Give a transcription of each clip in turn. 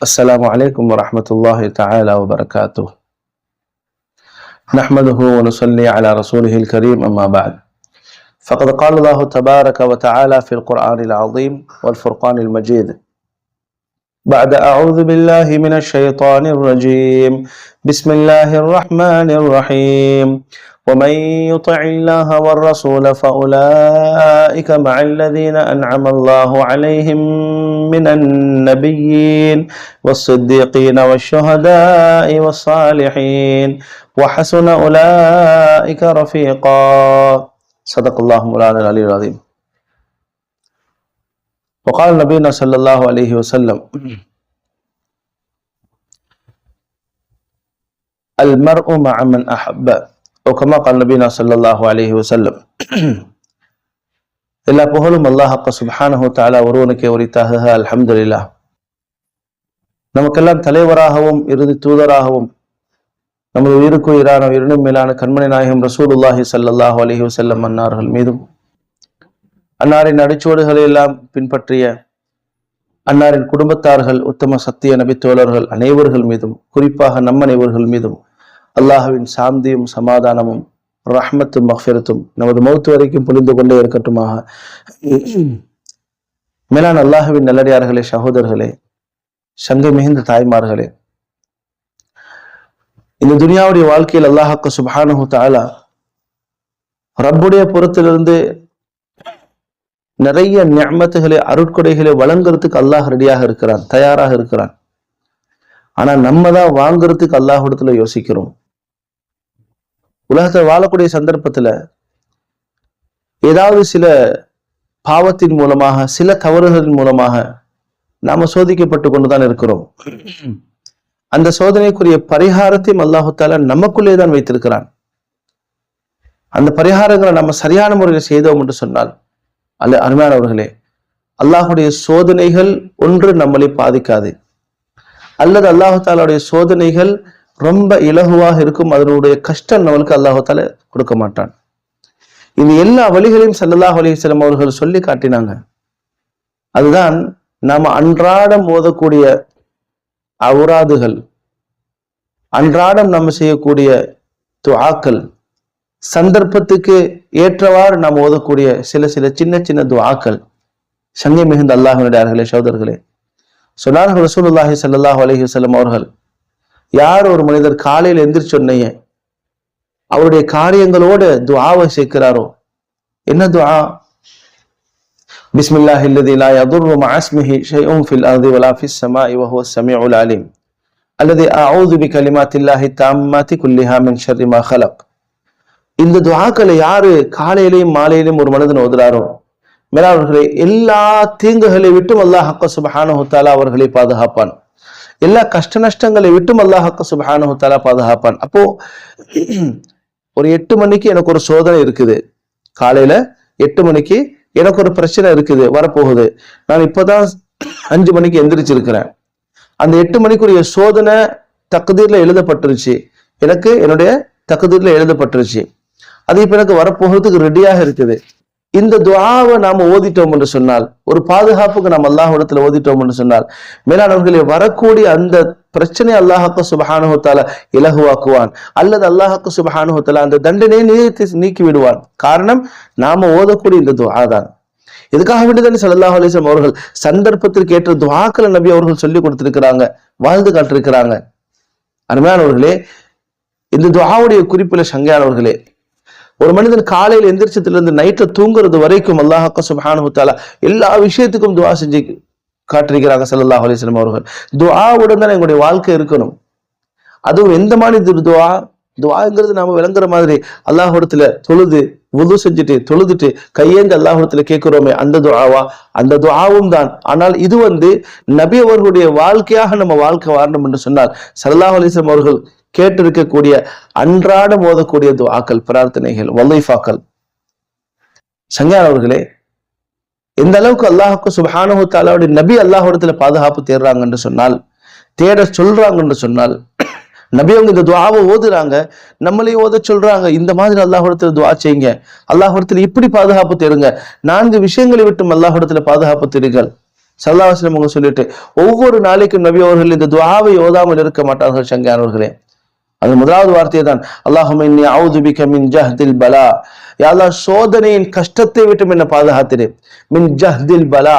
السلام عليكم ورحمة الله تعالى وبركاته. نحمده ونصلي على رسوله الكريم أما بعد. فقد قال الله تبارك وتعالى في القرآن العظيم والفرقان المجيد بعد أعوذ بالله من الشيطان الرجيم. بسم الله الرحمن الرحيم. ومن يطع الله والرسول فأولئك مع الذين أنعم الله عليهم من النبيين والصديقين والشهداء والصالحين وحسن أولئك رفيقا. صدق الله مولانا العلي العظيم. وقال نبينا صلى الله عليه وسلم المرء مع من أحب. أو كما قال نبينا صلى الله عليه وسلم எல்லா புகழும் அல்லாஹ் சுப்ஹானஹு தாலா ஒருவனுக்கே உரித்தாக அல்ஹம்துலில்லாஹ் நமக்கெல்லாம் தலைவராகவும் இறுதி தூதராகவும் நமது உயிருக்கு உயிரான உயிரினும் மேலான கண்மணி நாயகம் ரசூலுல்லாஹி சல்லாஹு அலஹி வசல்லம் அன்னார்கள் மீதும் அன்னாரின் அடிச்சுவடுகளை எல்லாம் பின்பற்றிய அன்னாரின் குடும்பத்தார்கள் உத்தம சத்திய நபித்தோழர்கள் அனைவர்கள் மீதும் குறிப்பாக நம் அனைவர்கள் மீதும் அல்லாஹுவின் சாந்தியும் சமாதானமும் ரஹ்மத்தும் மஃபிரத்தும் நமது மௌத்து வரைக்கும் புரிந்து கொண்டே இருக்கட்டுமாக. மேலான அல்லாஹுவின் நல்லடியார்களே சகோதரர்களே சங்கை மிகுந்த தாய்மார்களே இந்த துனியாவுடைய வாழ்க்கையில் அல்லாஹாக்கு சுபானு தாலா ரப்புடைய புறத்திலிருந்து நிறைய ஞாமத்துகளை அருட்கொடைகளை வழங்குறதுக்கு அல்லாஹ் ரெடியாக இருக்கிறான் தயாராக இருக்கிறான். ஆனா நம்ம தான் வாங்குறதுக்கு அல்லாஹிடத்துல யோசிக்கிறோம். உலகத்தை வாழக்கூடிய சந்தர்ப்பத்துல ஏதாவது சில பாவத்தின் மூலமாக சில தவறுகளின் மூலமாக நாம சோதிக்கப்பட்டு கொண்டுதான் இருக்கிறோம். அந்த சோதனைக்குரிய பரிகாரத்தையும் அல்லாஹுத்தால நமக்குள்ளே தான் வைத்திருக்கிறான். அந்த பரிகாரங்களை நம்ம சரியான முறையில் செய்தோம் என்று சொன்னால் அல்ல அருமையானவர்களே அல்லாஹுடைய சோதனைகள் ஒன்று நம்மளை பாதிக்காது. அல்லது அல்லாஹு தாலாவுடைய சோதனைகள் ரொம்ப இலகுவாக இருக்கும் அதனுடைய கஷ்டம் நம்மளுக்கு அல்லாஹால கொடுக்க மாட்டான். இது எல்லா வழிகளையும் சல்லல்லாஹ் அலிஸ்லாம் அவர்கள் சொல்லி காட்டினாங்க. அதுதான் நாம அன்றாடம் ஓதக்கூடிய அவுராதுகள் அன்றாடம் நம்ம செய்யக்கூடிய துவாக்கள் சந்தர்ப்பத்துக்கு ஏற்றவாறு நாம் ஓதக்கூடிய சில சில சின்ன சின்ன துவாக்கள் சங்கை மிகுந்த அல்லாஹினுடையார்களே சோதர்களே சொன்னார்கள் ரசூலுல்லாஹி சல்லாஹ் அலஹி வல்லம் அவர்கள் யார் ஒரு மனிதர் காலையில் எந்திரிச்சொன்னையே அவருடைய காரியங்களோடு துவாவை சேர்க்கிறாரோ? என்ன துவா பிஸ்மில்லாஹி இல்லதி லா யதுர்ரு மஅ இஸ்மிஹி ஷைஉன் ஃபில் அர்தி வலா ஃபிஸ் ஸமாஇ வஹுவ ஸமீஉல் அலீம். அல்லதி அஊது பிகலிமாத்தில்லாஹி தாம்மாத்தி குல்லிஹா மின் ஷர்ரி மா ஹலக் இந்த துஆக்களை யாரு காலையிலையும் மாலையிலையும் ஒரு மனிதன் ஓதுறாரோ? மேலாளர்களே எல்லா தீங்குகளை விட்டும் அல்லாஹ் ஹக்க சுபஹானஹு தஆலா அவர்களை பாதுகாப்பான். எல்லா கஷ்ட நஷ்டங்களை விட்டும் அல்லாஹ் ஹக்க பாதுகாப்பான். அப்போ ஒரு எட்டு மணிக்கு எனக்கு ஒரு சோதனை இருக்குது. காலையில எட்டு மணிக்கு எனக்கு ஒரு பிரச்சனை இருக்குது வரப்போகுது. நான் இப்போதான் அஞ்சு மணிக்கு எந்திரிச்சிருக்கிறேன். அந்த எட்டு மணிக்குரிய சோதனை தகுதியில எழுதப்பட்டுருச்சு. எனக்கு என்னுடைய தகுதியில எழுதப்பட்டுருச்சு. அது இப்ப எனக்கு வரப்போகிறதுக்கு ரெடியாக இருக்குது. இந்த துவாவை நாம ஓதிட்டோம் என்று சொன்னால் ஒரு பாதுகாப்புக்கு நாம் அல்லாஹிடத்துல ஓதிட்டோம் என்று சொன்னால் மேலானவர்களே வரக்கூடிய அந்த பிரச்சனை அல்லாஹாக்கு சுபஹானுத்தால இலகுவாக்குவான். அல்லது அல்லாஹாக்கு சுபஹானுத்தால அந்த தண்டனையை நீக்கி நீக்கி விடுவான் காரணம் நாம ஓதக்கூடிய இந்த துவா தான். இதுக்காக வேண்டிதான் சல்லாஹ் அலிஸ்லாம் அவர்கள் சந்தர்ப்பத்திற்கு ஏற்ற துவாக்களை நபி அவர்கள் சொல்லி கொடுத்திருக்கிறாங்க வாழ்ந்து காட்டிருக்கிறாங்க. அருமையானவர்களே இந்த துவாவுடைய குறிப்பில சங்கையானவர்களே ஒரு மனிதன் காலையில் எந்திரிச்சதுலேருந்து இருந்து தூங்குறது வரைக்கும் அல்லாஹாக்க சுபானுத்தாலா எல்லா விஷயத்துக்கும் துவா செஞ்சு காட்டிருக்கிறாங்க சல்லாஹ் அலிஸ்லாம் அவர்கள். துவாவுடன் தான் எங்களுடைய வாழ்க்கை இருக்கணும். அதுவும் எந்த மாதிரி துவா? துவாங்கிறது நாம விளங்குற மாதிரி அல்லாஹிடத்துல தொழுது உது செஞ்சுட்டு தொழுதுட்டு கையேந்து அல்லாஹிடத்துல கேட்கிறோமே அந்த துவாவா? அந்த துவாவும் தான். ஆனால் இது வந்து நபி அவர்களுடைய வாழ்க்கையாக நம்ம வாழ்க்கை வாழணும் என்று சொன்னால் சல்லாஹ் அலிஸ்லாம் அவர்கள் கேட்டிருக்கக்கூடிய அன்றாடம் ஓதக்கூடிய துவாக்கள் பிரார்த்தனைகள் வல்லைஃபாக்கள் சங்கார் அவர்களே எந்த அளவுக்கு அல்லாஹுக்கு சுபஹானு தாலாவுடைய நபி அல்லாஹிடத்துல பாதுகாப்பு தேடுறாங்கன்னு சொன்னால் தேட சொல்றாங்க என்று சொன்னால் நபி அவங்க இந்த துவாவை ஓதுறாங்க நம்மளையும் ஓத சொல்றாங்க இந்த மாதிரி அல்லாஹிடத்துல துவா செய்யுங்க அல்லாஹிடத்துல இப்படி பாதுகாப்பு தேடுங்க நான்கு விஷயங்களை விட்டும் அல்லாஹிடத்துல பாதுகாப்பு தேடுங்கள். சல்லாஹ்லம் அவங்க சொல்லிட்டு ஒவ்வொரு நாளைக்கும் நபி அவர்கள் இந்த துவாவை ஓதாமல் இருக்க மாட்டார்கள் சங்கியானவர்களே அது முதலாவது வார்த்தையை தான் அல்லாஹும் அவுதுபிக மின் ஜஹ்தில் பலா. யாழ்லா சோதனையின் கஷ்டத்தை விட்டு என்ன பாதுகாத்திரு. மின் ஜஹ்தில் பலா.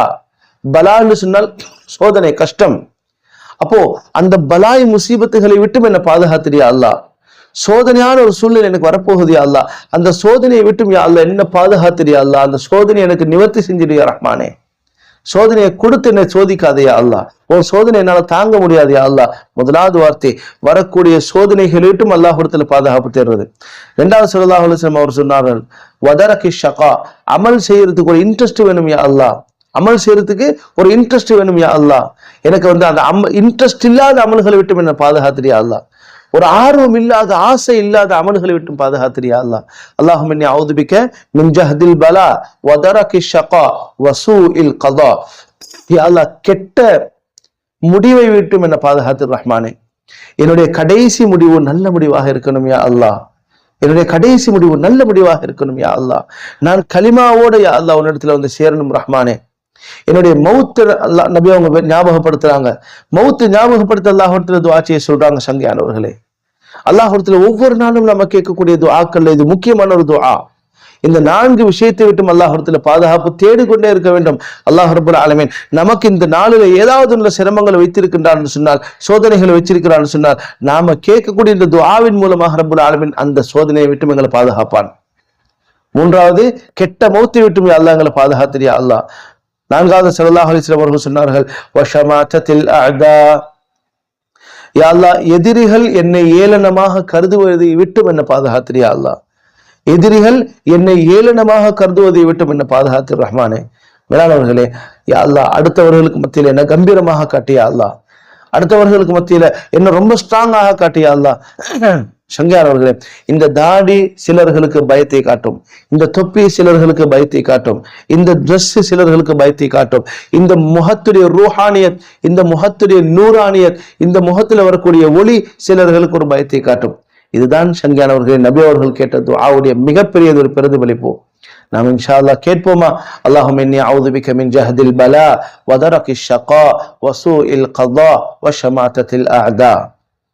பலான்னு சொன்னால் சோதனை கஷ்டம். அப்போ அந்த பலாய் முசீபத்துகளை விட்டும் என்ன பாதுகாத்திரியா அல்லாஹ். சோதனையான ஒரு சூழ்நிலை எனக்கு வரப்போகுது அல்லா அந்த சோதனையை விட்டும் யா அல்ல என்ன பாதுகாத்திரியா அல்லா அந்த சோதனை எனக்கு நிவர்த்தி செஞ்சிடுயா ரஹ்மானே. சோதனையை கொடுத்து என்னை சோதிக்காதையா அல்லாஹ். உன் சோதனை என்னால தாங்க முடியாதையா அல்லாஹ். முதலாவது வார்த்தை வரக்கூடிய சோதனைகள் விட்டும் பாதுகாப்பு தேர்வது ரெண்டாவது சொல்லலாஹ் அலுவலம் அவர் சொன்னார்கள் வதரகி ஷகா அமல் செய்யறதுக்கு ஒரு இன்ட்ரெஸ்ட் வேணும் யா அல்லாஹ். அமல் செய்யறதுக்கு ஒரு இன்ட்ரெஸ்ட் வேணும் யா அல்லாஹ். எனக்கு வந்து அந்த அம் இன்ட்ரெஸ்ட் இல்லாத அமல்களை விட்டும் என்ன பாதுகாத்திரியா அல்லா ஒரு ஆர்வம் இல்லாத ஆசை இல்லாத அமல்களை விட்டும் பாதுகாத்திரியா அல்லா அல்லாஹும் என்னை அவுதுபிக்க மின்ஜஹதில் பலா வதரகி ஷகா வசூ இல் கதா. யா அல்லாஹ் கெட்ட முடிவை விட்டும் என்ன பாதுகாத்து ரஹ்மானே. என்னுடைய கடைசி முடிவு நல்ல முடிவாக இருக்கணும் யா அல்லாஹ். என்னுடைய கடைசி முடிவு நல்ல முடிவாக இருக்கணும் யா அல்லாஹ். நான் கலிமாவோட யா அல்லாஹ் உன்னிடத்துல வந்து சேரணும் ரஹ்மானே. என்னுடைய மௌத்து அல்லா நபி அவங்க ஞாபகப்படுத்துறாங்க. மௌத்து ஞாபகப்படுத்த அல்லாஹத்துல துவாச்சியை சொல்றாங்க சங்கையானவர்களே. அல்லாஹத்துல ஒவ்வொரு நாளும் நம்ம கேட்கக்கூடிய துவாக்கள் இது முக்கியமான ஒரு துவா. இந்த நான்கு விஷயத்தை விட்டும் அல்லாஹத்துல பாதுகாப்பு தேடிக்கொண்டே இருக்க வேண்டும். அல்லாஹ் ரபுல் ஆலமீன் நமக்கு இந்த நாளில் ஏதாவது உள்ள சிரமங்களை வைத்திருக்கின்றான்னு சொன்னால் சோதனைகளை வச்சிருக்கிறான்னு சொன்னால் நாம கேட்கக்கூடிய இந்த துவாவின் மூலமாக ரபுல் ஆலமீன் அந்த சோதனையை விட்டும் எங்களை பாதுகாப்பான். மூன்றாவது கெட்ட மௌத்தை விட்டும் அல்லாஹ் எங்களை பாதுகாத்திரியா அல்லாஹ். நான்காவது சல்லாஹ் அலிஸ்லாம் அவர்கள் சொன்னார்கள் வஷமாற்றத்தில் அதா யாழ்லா எதிரிகள் என்னை ஏளனமாக கருதுவதை விட்டும் என்ன பாதுகாத்திரியா அல்லா எதிரிகள் என்னை ஏளனமாக கருதுவதை விட்டும் என்ன பாதுகாத்து ரஹ்மானே. மேலானவர்களே யாழ்லா அடுத்தவர்களுக்கு மத்தியில் என்ன கம்பீரமாக காட்டியா அல்லா அடுத்தவர்களுக்கு மத்தியில என்ன ரொம்ப ஸ்ட்ராங்காக காட்டியா அல்லா சங்கையானவர்களே இந்த தாடி சிலர்களுக்கு பயத்தை காட்டும் இந்த தொப்பி சிலர்களுக்கு பயத்தை காட்டும் இந்த ட்ரெஸ் சிலர்களுக்கு பயத்தை காட்டும் இந்த முகத்துடைய ரூஹானியத் இந்த முகத்துடைய நூறானியத் இந்த முகத்தில் வரக்கூடிய ஒளி சிலர்களுக்கு ஒரு பயத்தை காட்டும். இதுதான் சங்கியானவர்களே நபி அவர்கள் கேட்டது அவருடைய மிகப்பெரிய ஒரு பிரதிபலிப்பு. நாம் இன்ஷா அல்லாஹ் கேட்போமா? அல்லாஹும் இன்னி அவுது மின் ஜஹதில் பலா வதரகி ஷகா வசூஇல் கதா வஷமாத்தத்தில் அஅதா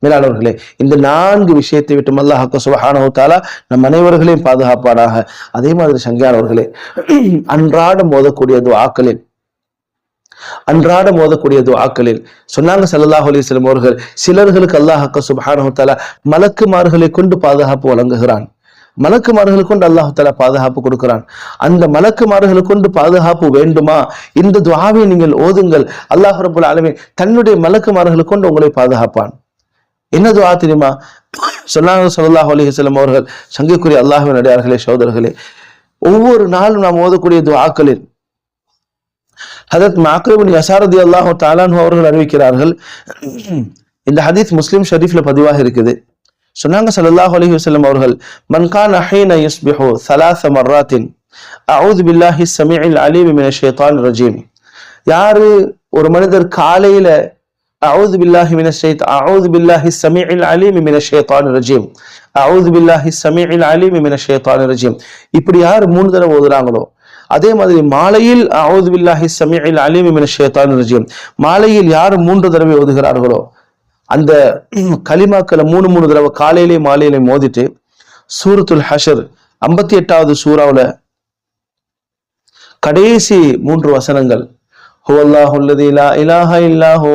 மேலானவர்களே இந்த நான்கு விஷயத்தை விட்டு அல்லாஹ் சுபஹானஹு தாலா நம் அனைவர்களையும் பாதுகாப்பானாக. அதே மாதிரி சங்கியானவர்களே அன்றாடம் மோதக்கூடிய துஆக்களில் அன்றாடம் மோதக்கூடிய ஆக்களில் சொன்னாங்க சல்லாஹ் அலைஹி வஸல்லம் அவர்கள் சிலர்களுக்கு அல்லாஹ் அக்க தாலா மலக்குமார்களை கொண்டு பாதுகாப்பு வழங்குகிறான். மலக்குமார்களை கொண்டு அல்லாஹு தாலா பாதுகாப்பு கொடுக்கிறான். அந்த மலக்குமார்களை கொண்டு பாதுகாப்பு வேண்டுமா? இந்த துவாவை நீங்கள் ஓதுங்கள். அல்லாஹ் ரபுல் ஆலமே தன்னுடைய மலக்குமார்களை கொண்டு உங்களை பாதுகாப்பான். என்ன துவா தெரியுமா? சொன்னாங்க சொல்லாஹ் அலிஹசலம் அவர்கள் சங்கைக்குரிய அல்லாஹின் அடையார்களே சோதரர்களே ஒவ்வொரு நாளும் நாம் ஓதக்கூடிய துவாக்களில் ஹதத் மாக்ரபின் யசாரதி அல்லாஹு தாலானு அவர்கள் அறிவிக்கிறார்கள் இந்த ஹதீஸ் முஸ்லீம் ஷரீஃப்ல பதிவாக இருக்குது. சொன்னாங்க சல்லாஹ் அலி வசலம் அவர்கள் மன்கான் அஹீன யஸ்பிஹோ சலாச மர்ராத்தின் அவுத் பில்லாஹி சமீல் அலீம் ஷேத்தான் ரஜீம் யாரு ஒரு மனிதர் காலையில أعوذ بالله من الشيطان أعوذ بالله السميع العليم من الشيطان الرجيم أعوذ بالله السميع العليم من الشيطان الرجيم இப்படி யார் மூணு தடவை ஓதுறாங்களோ அதே மாதிரி மாலையில் அவுது பில்லாஹி சமீஇல் அலீம் மின ஷைத்தான் ரஜீம் மாலையில் யார் மூன்று தடவை ஓதுகிறார்களோ அந்த கலிமாக்களை மூணு மூணு தடவை காலையிலே மாலையிலே மோதிட்டு சூரத்துல் ஹஷர் ஐம்பத்தி எட்டாவது சூறாவுல கடைசி மூன்று வசனங்கள் هو الله الذي لا إله إلا هو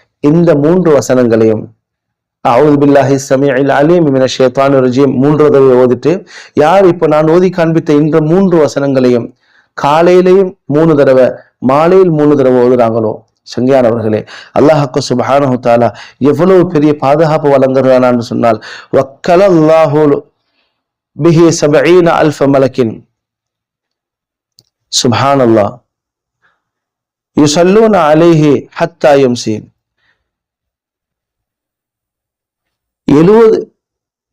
இந்த மூன்று வசனங்களையும் அவுது பில்லாஹி சமீஇல் அலீம் மின ஷைத்தான் ரஜீம் மூன்று தடவை ஓதிட்டு யார் இப்போ நான் ஓதி காண்பித்த இந்த மூன்று வசனங்களையும் காலையிலையும் மூணு தடவை மாலையில் மூணு தடவை ஓதுறாங்களோ? சங்கியானவர்களே அல்லாஹாக்கு சுபஹானஹு தாலா எவ்வளவு பெரிய பாதுகாப்பு வழங்குகிறானான்னு சொன்னால் வக்கல அல்லாஹு பிஹி சபீன அல்ஃப மலக்கின் சுபஹான் அல்லாஹ் யுசல்லூன அலேஹி ஹத்தாயும் சீன் எழுபது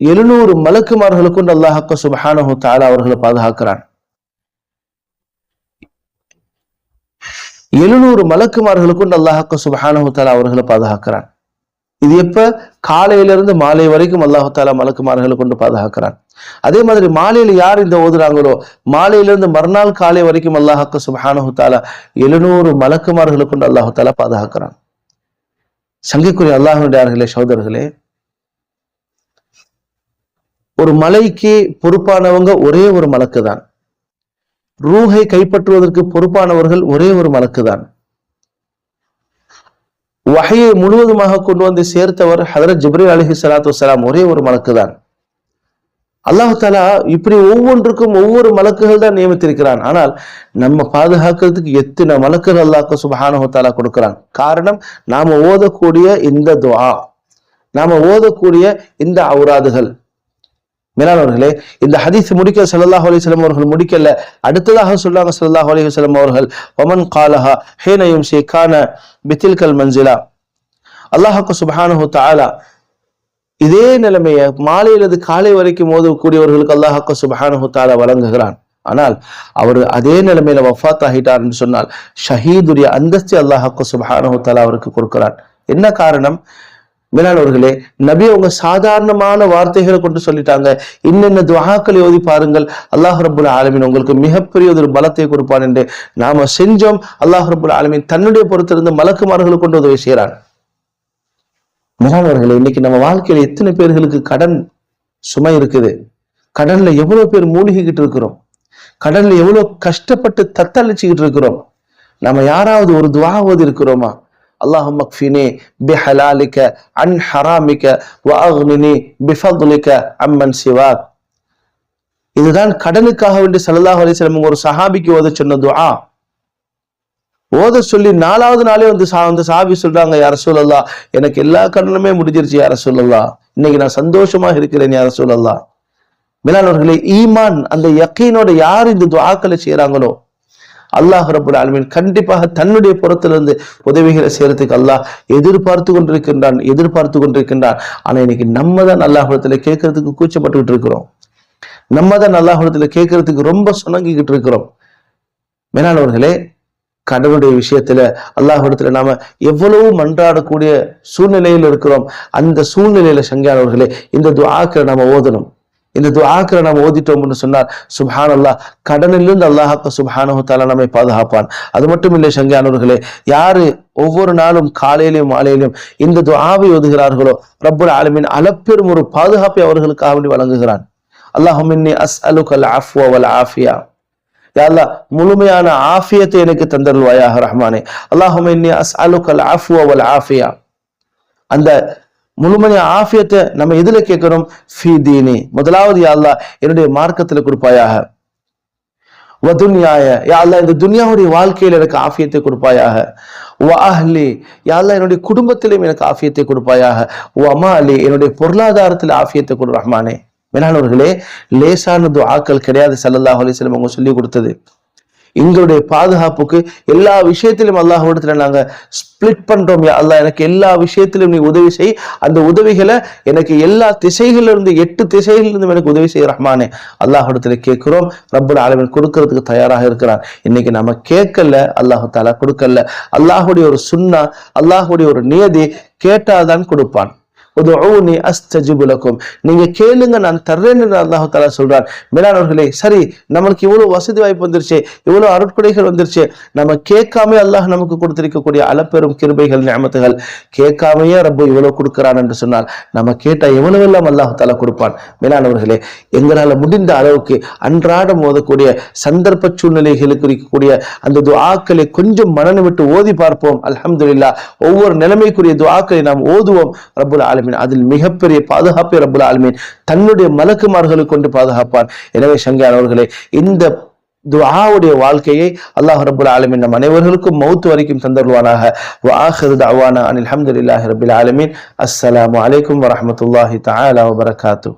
எழுநூறு மலக்குமார்களை கொண்டு அல்லாஹக்க சுபஹானஹு தாலா அவர்களை பாதுகாக்கிறான். எழுநூறு மலக்குமார்களை கொண்டு அல்லாஹக்க சுபஹானஹு தாலா அவர்களை பாதுகாக்கிறான். இது எப்ப? காலையிலிருந்து மாலை வரைக்கும் அல்லாஹு தாலா மலக்குமார்களை கொண்டு பாதுகாக்கிறான். அதே மாதிரி மாலையில யார் இந்த ஓதுறாங்களோ மாலையிலிருந்து மறுநாள் காலை வரைக்கும் அல்லாஹக்க சுபஹானஹு தாலா எழுநூறு மலக்குமார்களை கொண்டு அல்லாஹு தாலா பாதுகாக்கிறான். சங்கிக்குரிய அல்லாஹுடைய சகோதரர்களே ஒரு மலைக்கு பொறுப்பானவங்க ஒரே ஒரு மலக்கு தான் ரூஹை கைப்பற்றுவதற்கு பொறுப்பானவர்கள் ஒரே ஒரு மலக்கு தான் வகையை முழுவதுமாக கொண்டு வந்து சேர்த்தவர் ஹதரத் ஜிப்ரீல் அலஹி சலாத்து வலாம் ஒரே ஒரு மலக்கு தான் அல்லாஹு தாலா இப்படி ஒவ்வொன்றுக்கும் ஒவ்வொரு மலக்குகள் தான் நியமித்திருக்கிறான். ஆனால் நம்ம பாதுகாக்கிறதுக்கு எத்தனை மலக்குகள் அல்லாஹ் சுபஹானு தாலா கொடுக்கிறான்? காரணம் நாம ஓதக்கூடிய இந்த துவா நாம ஓதக்கூடிய இந்த அவுராதுகள் மேலானவர்களே இந்த ஹதீஸ் முடிக்க சல்லாஹ் அலிஸ்லாம் அவர்கள் முடிக்கல. அடுத்ததாக சொல்லாங்க சல்லாஹ் அலிஹலம் அவர்கள் ஒமன் காலஹா ஹேனயும் ஷேகான பித்தில்கல் மஞ்சிலா அல்லாஹாக்கு சுபஹானு தாலா இதே நிலைமையை மாலையிலது காலை வரைக்கும் மோதக்கூடியவர்களுக்கு அல்லாஹாக்கு சுபஹானு தாலா வழங்குகிறான். ஆனால் அவர் அதே நிலைமையில வஃத் ஆகிட்டார் என்று சொன்னால் ஷஹீதுடைய அந்தஸ்து அல்லாஹாக்கு சுபஹானு தாலா அவருக்கு கொடுக்கிறான். என்ன காரணம்? மேலானவர்களே நபி அவங்க சாதாரணமான வார்த்தைகளை கொண்டு சொல்லிட்டாங்க. இன்னென்ன துவாக்களை ஓதி பாருங்கள். அல்லாஹ் ரபுல் ஆலமின் உங்களுக்கு மிகப்பெரிய ஒரு பலத்தை கொடுப்பான் என்று நாம செஞ்சோம். அல்லாஹ் ரபுல் ஆலமின் தன்னுடைய பொறுத்திருந்து மலக்குமார்களை கொண்டு உதவி செய்கிறான். மேலானவர்களே இன்னைக்கு நம்ம வாழ்க்கையில எத்தனை பேர்களுக்கு கடன் சுமை இருக்குது? கடன்ல எவ்வளவு பேர் மூழ்கிக்கிட்டு இருக்கிறோம்? கடன்ல எவ்வளவு கஷ்டப்பட்டு தத்தளிச்சுக்கிட்டு இருக்கிறோம்? நம்ம யாராவது ஒரு துவா ஓதி இருக்கிறோமா اللهم اكفني بحلالك عن حرامك واغنني بفضلك عمن سواك இதுதான் கடனுக்காக வேண்டி சல்லாஹ் அலிஸ்லம் ஒரு சஹாபிக்கு ஓத சொன்ன துஆ ஓத சொல்லி நாலாவது நாளே வந்து சா வந்து சாபி சொல்றாங்க யார சொல்லல்லா எனக்கு எல்லா கடனுமே முடிஞ்சிருச்சு யார சொல்லல்லா இன்னைக்கு நான் சந்தோஷமா இருக்கிறேன் யார சொல்லல்லா மிலானவர்களே ஈமான் அந்த யக்கீனோட யார் இந்த துவாக்களை செய்யறாங்களோ அல்லாஹ் ரபுல் ஆலமின் கண்டிப்பாக தன்னுடைய புறத்திலிருந்து உதவிகளை செய்யறதுக்கு அல்லாஹ் எதிர்பார்த்து கொண்டிருக்கின்றான் எதிர்பார்த்து கொண்டிருக்கின்றான். ஆனா இன்னைக்கு நம்ம தான் அல்லாஹுடத்துல கேட்கறதுக்கு கூச்சப்பட்டுக்கிட்டு இருக்கிறோம். நம்ம தான் அல்லாஹுடத்துல கேட்கறதுக்கு ரொம்ப சுணங்கிக்கிட்டு இருக்கிறோம். மேலானவர்களே கடவுளுடைய விஷயத்துல அல்லாஹிடத்துல நாம எவ்வளவு மன்றாடக்கூடிய சூழ்நிலையில் இருக்கிறோம். அந்த சூழ்நிலையில சங்கியானவர்களே இந்த துவாக்களை நாம ஓதணும். இந்த துவாக்களை நம்ம ஓதிட்டோம்னு சொன்னார் சுபஹான் அல்லா கடனிலிருந்து அல்லாஹாக்க சுபஹானு தாலா நம்மை பாதுகாப்பான். அது மட்டும் இல்லை சங்கியானவர்களே யாரு ஒவ்வொரு நாளும் காலையிலையும் மாலையிலும் இந்த துவாவை ஓதுகிறார்களோ ரப்புல் ஆலமின் அளப்பெரும் ஒரு பாதுகாப்பை அவர்களுக்காக வேண்டி வழங்குகிறான். அல்லாஹுமின்னி அஸ் அலுகல் ஆஃபுவல் ஆஃபியா. யாழ்லா முழுமையான ஆஃபியத்தை எனக்கு தந்தருள்வாயாக ரஹ்மானே. அல்லாஹுமின்னி அஸ் அலுகல் ஆஃபுவல் ஆஃபியா. அந்த முழுமையான ஆஃபியத்தை நம்ம எதுல கேட்கிறோம்? ஃபி தீனி. முதலாவது யாழ்லா என்னுடைய மார்க்கத்துல கொடுப்பாயாக. வதுன்யாய யாழ்லா இந்த துன்யாவுடைய வாழ்க்கையில் எனக்கு ஆஃபியத்தை கொடுப்பாயாக. வாஹ்லி யாழ்லா என்னுடைய குடும்பத்திலும் எனக்கு ஆஃபியத்தை கொடுப்பாயாக. வமா அலி என்னுடைய பொருளாதாரத்தில் ஆஃபியத்தை கொடு ரஹ்மானே. மேலானவர்களே லேசான ஆக்கள் கிடையாது சல்லல்லாஹ் அலிஸ்லம் அவங்க சொல்லி கொடுத்தது. எங்களுடைய பாதுகாப்புக்கு எல்லா விஷயத்திலும் அல்லாஹிடத்துல நாங்க ஸ்பிளிட் பண்றோம் அல்லாஹ். எனக்கு எல்லா விஷயத்திலும் நீ உதவி செய். அந்த உதவிகளை எனக்கு எல்லா திசைகளிலிருந்து எட்டு திசைகளிலிருந்தும் எனக்கு உதவி செய்ய ரஹ்மானே. அல்லாஹிடத்துல கேட்கிறோம். ரப்பர் ஆலமின் கொடுக்கறதுக்கு தயாராக இருக்கிறான் இன்னைக்கு நம்ம கேட்கல அல்லாஹு தாலா கொடுக்கல. அல்லாஹுடைய ஒரு சுண்ணா அல்லாஹுடைய ஒரு நியதி கேட்டால்தான் கொடுப்பான். உதவுனி அஸ்தஜிபுலக்கும் நீங்க கேளுங்க நான் தர்றேன் என்று அல்லாஹு தாலா சொல்றான். மேலானவர்களே சரி நம்மளுக்கு இவ்வளவு வசதி வாய்ப்பு வந்துருச்சு இவ்வளவு அருட்கொடைகள் வந்துருச்சு. நம்ம கேட்காம அல்லாஹ் நமக்கு கொடுத்திருக்கக்கூடிய அளப்பெரும் கிருபைகள் நியமத்துகள். கேட்காமையே ரப்ப இவ்வளவு கொடுக்கிறான் என்று சொன்னால் நம்ம கேட்டா எவ்வளவு எல்லாம் அல்லாஹு தாலா கொடுப்பான்? மேலானவர்களே எங்களால முடிந்த அளவுக்கு அன்றாடம் ஓதக்கூடிய சந்தர்ப்ப சூழ்நிலைகளுக்கு இருக்கக்கூடிய அந்த துவாக்களை கொஞ்சம் மனநு விட்டு ஓதி பார்ப்போம். அலமதுல்லா ஒவ்வொரு நிலைமைக்குரிய துவாக்களை நாம் ஓதுவோம். ரபுல் ஆலமி ஆலமீன் அதில் மிகப்பெரிய பாதுகாப்பை ரபுல் ஆலமீன் தன்னுடைய மலக்குமார்களை கொண்டு பாதுகாப்பான். எனவே சங்கியான் அவர்களே இந்த துஆவுடைய வாழ்க்கையை அல்லாஹ் ரபுல் ஆலமின் நம் அனைவர்களுக்கும் மௌத்து வரைக்கும் தந்தருவானாக வாஹிரு தவானா அனில் அஹமதுல்லாஹி ரபுல் ஆலமின். அஸ்ஸலாமு அலைக்கும் வரமத்துல்லாஹி தாலா வபரகாத்து